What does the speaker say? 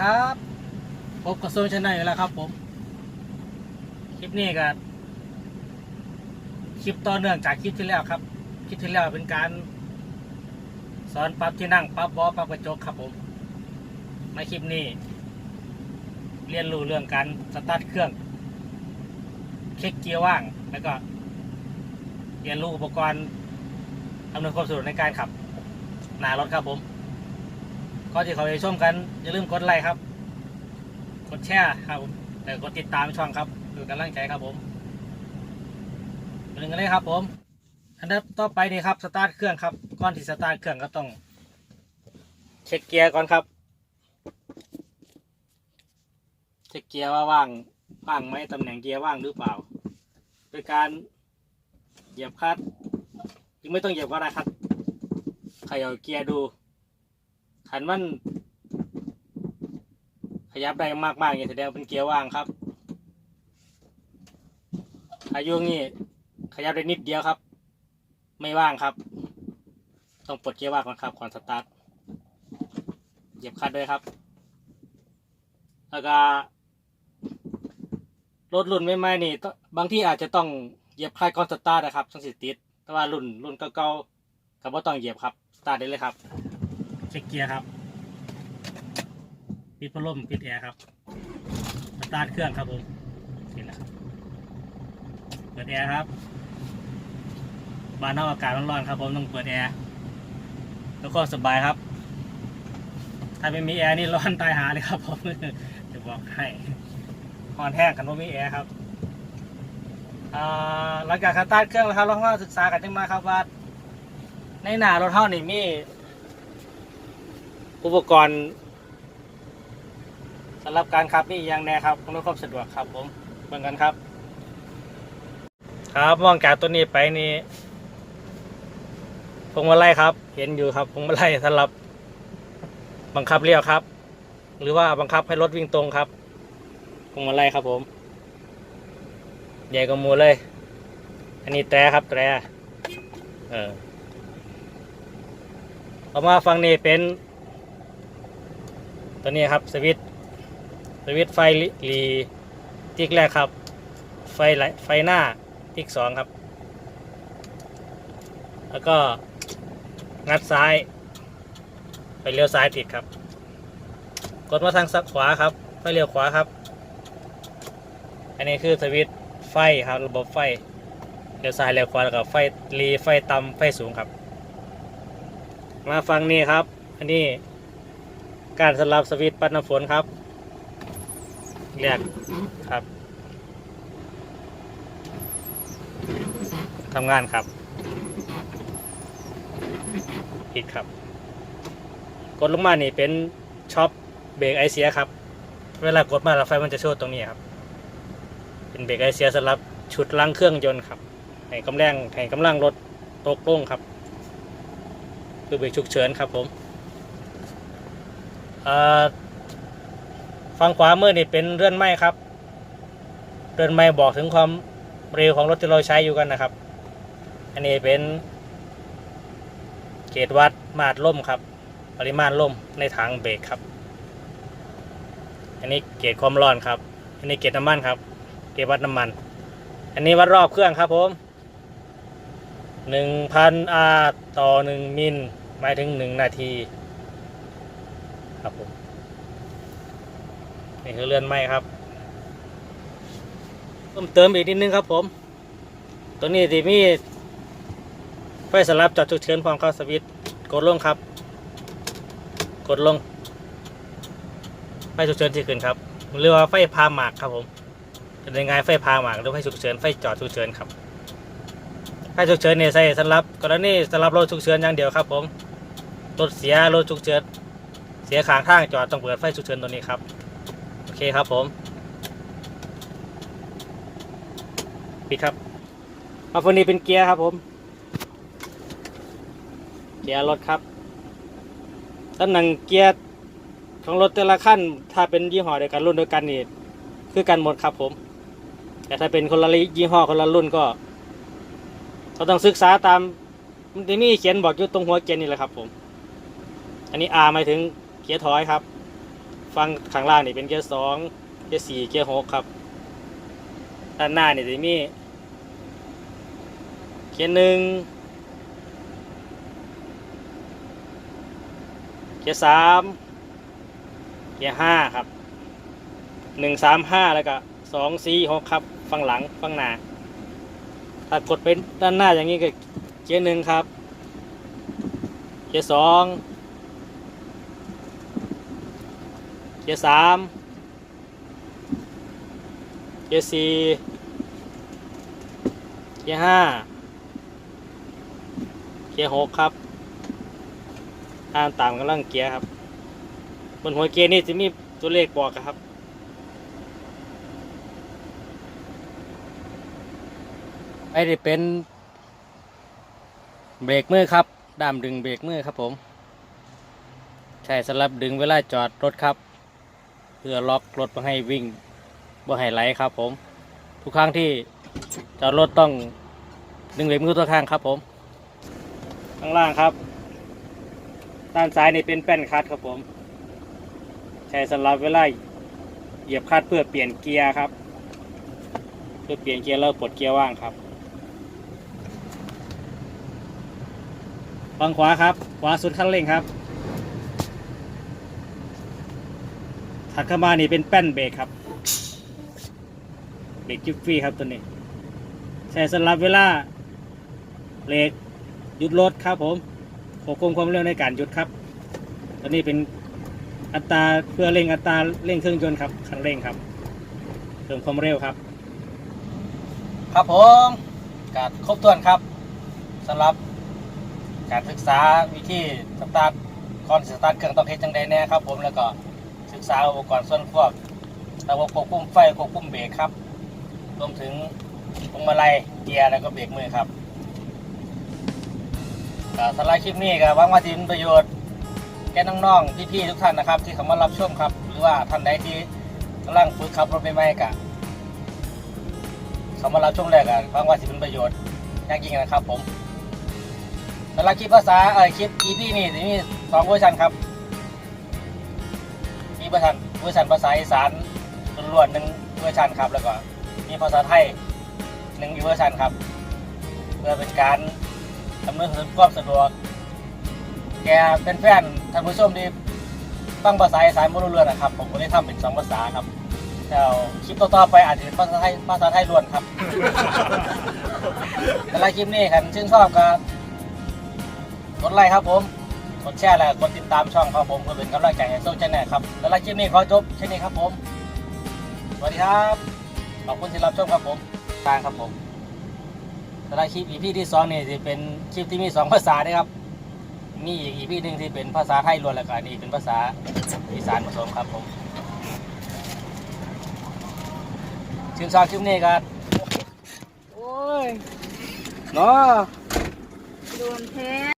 ครับพบกับโซนชาแนลอีกแล้วครับ ผม คลิปนี้ก็คลิปต่อเนื่องจากคลิปที่แล้วครับ คลิปที่แล้วเป็นการ สอนปรับที่นั่งปรับบอปรับกระจกครับ ผมในคลิปนี้ เรียนรู้เรื่องการสตาร์ทเครื่อง เช็คเกียร์ว่างแล้วก็ เรียนรู้อุปกรณ์อำนวยความสะดวกในการขับหนารถครับผม ก็ที่เขาไปชมกัน อย่าลืมกดไลค์ครับ กดแชร์ครับผมแต่กดติดตามช่องครับคือกำลังใจครับผมไปเรื่งกันเลยครับ ผม อันดับต่อไปนี่ครับสตาร์ทเครื่องครับก่อนที่สตาร์ทเครื่องก็ต้อง เช็คเกียร์ก่อนครับ เช็คเกียร์ว่าว่างว่างไหมตำแหน่งเกียร์ว่างหรือเปล่าโดยการเหยียบคลัดยังไม่ต้องเหยียบก็ได้ครับเขย่าเกียร์ดู ขันมัน ขยับได้มากๆอย่างแสดงเป็นเกียร์ว่างครับอายุนี่ขยับได้นิดเดียวครับ ไม่ว่างครับ ต้องปลดเกียร์ว่างก่อนครับก่อนสตาร์ทเหยียบคลัดด้วยครับ แล้วก็รถรุ่นใหม่ๆนี่บางที่อาจจะต้องเหยียบคลัดก่อนสตาร์ทนะครับต้องสิติดแต่ว่ารุ่นรุ่นเก่าๆก็บ่ต้องเหยียบครับสตาร์ทได้เลยครับ เช็คเกียร์ครับ ปิดพัดลมปิดแอร์ครับสตาร์ทเครื่องครับผมนี่แหละครับเปิดแอร์ครับ บานนอกอากาศร้อนๆครับผมต้องเปิดแอร์แล้วก็สบายครับ ถ้าไม่มีแอร์นี่ร้อนตายหาเลยครับผมจะบอกให้ร้อนแห้งกันว่ามีแอร์ครับหลังจากสตาร์ทเครื่องแล้วครับเราก็ศึกษากันจังมาครับว่าในหน้ารถเท่านี่มี อุปกรณ์สำหรับการขับนี่ย่างแน่ครับอำนวยความสะดวกครับผมเบิ่งกันครับ ครับมองจากตัวนี้ไปนี่พวงมาลัยครับ เห็นอยู่ครับพวงมาลัยสำหรับบังคับเลี้ยวครับ หรือว่าบังคับให้รถวิ่งตรงครับพวงมาลัยครับผม ใหญ่กว่ามูเลย อันนี้แตรครับแตรเออเอามาฟังนี่เป็น ตัวนี้ครับสวิตสวิตไฟรีติ๊กแรกครับ ไฟไหลไฟหน้าติ๊กสองครับ แล้วก็งัดซ้ายไฟเลี้ยวซ้ายติดครับ กดมาทางสักขวาครับไฟเลี้ยวขวาครับ อันนี้คือสวิตไฟครับ ระบบไฟเลี้ยวซ้ายเลี้ยวขวาแล้วก็ไฟรีไฟต่ำไฟสูงครับ มาฟังนี่ครับ อันนี้ การสลับสวิตช์ปัดน้ำฝนครับเรียกครับทำงานครับปิดครับ กดลงมานี่เป็นช็อปเบรกไอเสียครับ เวลากดมาแล้วไฟมันจะโชว์ตรงนี้ครับ เป็นเบรกไอเสียสำหรับชุดล้างเครื่องยนต์ครับให้กำลังให้กำลังรถตกลงครับคือเบรกฉุกเฉินครับผม ฝั่งขวามือนี่เป็นเรือนไม้ครับ เรือนไม้บอกถึงความเร็วของรถที่เราใช้อยู่กันนะครับ อันนี้เป็นเกจวัดมาตรล่มครับ ปริมาณล่มในถังเบรกครับ อันนี้เกจความร้อนครับ อันนี้เกจน้ำมันครับ เกจวัดน้ำมัน อันนี้วัดรอบเครื่องครับผมหนึ่งพันอาต่อหนึ่งมิลหมายถึงหนึ่งนาที ครับผมนี่คือเรือนไม้ครับเพิ่มเติมอีกนิดนึงครับผม ตัวนี้ที่มีไฟสลับจอดฉุกเฉินพร้อมเข้าสวิตช์กดลงครับ กดลง ไฟฉุกเฉินที่ขึ้นครับเรียกว่าไฟพาหมากครับผมเป็นยังไงไฟพาหมากหรือไฟฉุกเฉินไฟจอดฉุกเฉินครับไฟฉุกเฉินเนี่ยใส่สำหรับกรณีสำหรับรถฉุกเฉินอย่างเดียวครับผมรถเสียรถฉุกเฉิน เสียขางทางจอดต้องเปิดไฟฉุกเฉินตัวนี้ครับ โอเคครับผมปิดครับเอาฟันนี้เป็นเกียร์ครับผม เกียร์รถครับตำแหน่งเกียร์ของรถแต่ละขั้น ถ้าเป็นยี่ห้อเดียวกันรุ่นเดียวกันนี่คือกันหมดครับผม แต่ถ้าเป็นคนละยี่ห้อคนละรุ่นก็เราต้องศึกษาตามมันจะมีเขียนบอกอยู่ตรงหัวเกียร์นี่แหละครับผม อันนี้ R หมายถึง กียร์ถอยครับ ฟังข้างล่างนี่เป็นเกียร์สองเกียร์สี่เกียร์หกครับ ด้านหน้านี่จะมี เกียร์หนึ่งเกียร์สามเกียร์ห้าครับหนึ่งสามห้าแล้วก็สองสี่หกครับ ฟังหลังฟังหน้าถ้ากดเป็นด้านหน้าอย่างนี้ก็เกียร์หนึ่งครับ เกียร์สอง เกียร์สามเกียร์สี่เกียร์ห้าเกียร์หกครับอ่านตามกำลังเกียร์ครับ บนหัวเกียร์นี่จะมีตัวเลขบอกครับไอ้นี่เป็นเบรกมือครับด้ามดึงเบรกมือครับผม ใช้สำหรับดึงเวลาจอดรถครับ เพื่อล็อกรถไม่ให้วิ่งบ่ให้ไหลครับผม ทุกครั้งที่จอดรถต้องดึงเบรกมือตัวข้างครับผม ข้างล่างครับ ด้านซ้ายนี่เป็นแป้นคัตครับผม ใช้สำหรับเวลาเหยียบคัตเพื่อเปลี่ยนเกียร์ครับ เพื่อเปลี่ยนเกียร์แล้วปลดเกียร์ว่างครับฝั่งขวาครับ ขวาสุดคันเร่งครับ ถัดเข้ามานี่เป็นแป้นเบรกครับเบรกจิฟฟี่ครับตัวนี้ใช้สำหรับเวลาเบรกหยุดรถครับผมควบคุมความเร็วในการหยุดครับ ตัวนี้เป็นอัตราเพื่อเร่งอัตราเร่งเครื่องยนต์ครับคันเร่งครับเพิ่มความเร็วครับ ครับผมการครบถ้วนครับสำหรับการศึกษาวิธีสตาร์ทก่อนสตาร์ทเครื่องต้องเฮ็ดจังใดแน่ครับผมแล้วก็ ศึกษาอุปกรณ์ส่วนควบระบบควบคุมไฟควบคุมเบรกครับรวมถึงพวงมาลัยเกียร์แล้วก็เบรกมือครับสำหรับคลิปนี้ก็หวังว่าจะเป็นประโยชน์แก่น้องๆพี่ๆทุกท่านนะครับ ที่เข้ามารับชมครับ หรือว่าท่านใดที่กำลังฝึกขับรถใหม่ๆก็เข้ามารับชมแรกก็หวังว่าจะเป็นประโยชน์อย่างยิ่งนะครับผมสำหรับคลิปภาษาเอ่อคลิป EP นี่จะมีสองเวอร์ชันครับ เวอร์ชันเวอร์ชันภาษาอีสานล้วนๆหนึ่งเวอร์ชันครับ แล้วก็มีภาษาไทยหนึ่งอีกเวอร์ชันครับ เพื่อเป็นการดำเนินความสะดวก แกเป็นแฟนท่านผู้ชมที่ฟังภาษาอีสานไม่รู้เรื่องนะครับ ผมก็เลยทำเป็นสองภาษาครับแล้วคลิปต่อๆไปอาจจะเป็นภาษาไทยภาษาไทยล้วนครับ แต่ละคลิปนี้ครับชื่นชอบก็กดไลค์ครับผมก ดแชร์และกดติดตามช่องครับผมเพื่อเป็นกำลังใจให้โซ่ชแนลครับแล้วคลิปนี้ขอจบแค่นี้ครับผม สวัสดีครับ ขอบคุณที่รับชมครับผมกลางครับผมแต่ละคลิป EP ที่สองนี่จะเป็นคลิปที่มีสองภาษาด้วยครับ มีอีก EP หนึ่งที่เป็นภาษาไทยล้วนแล้วก็อันนี้เป็นภาษาอีสานผสมครับผมชื่นชอบคลิปนี้ครับโอ้ยเนาะ โดนแท้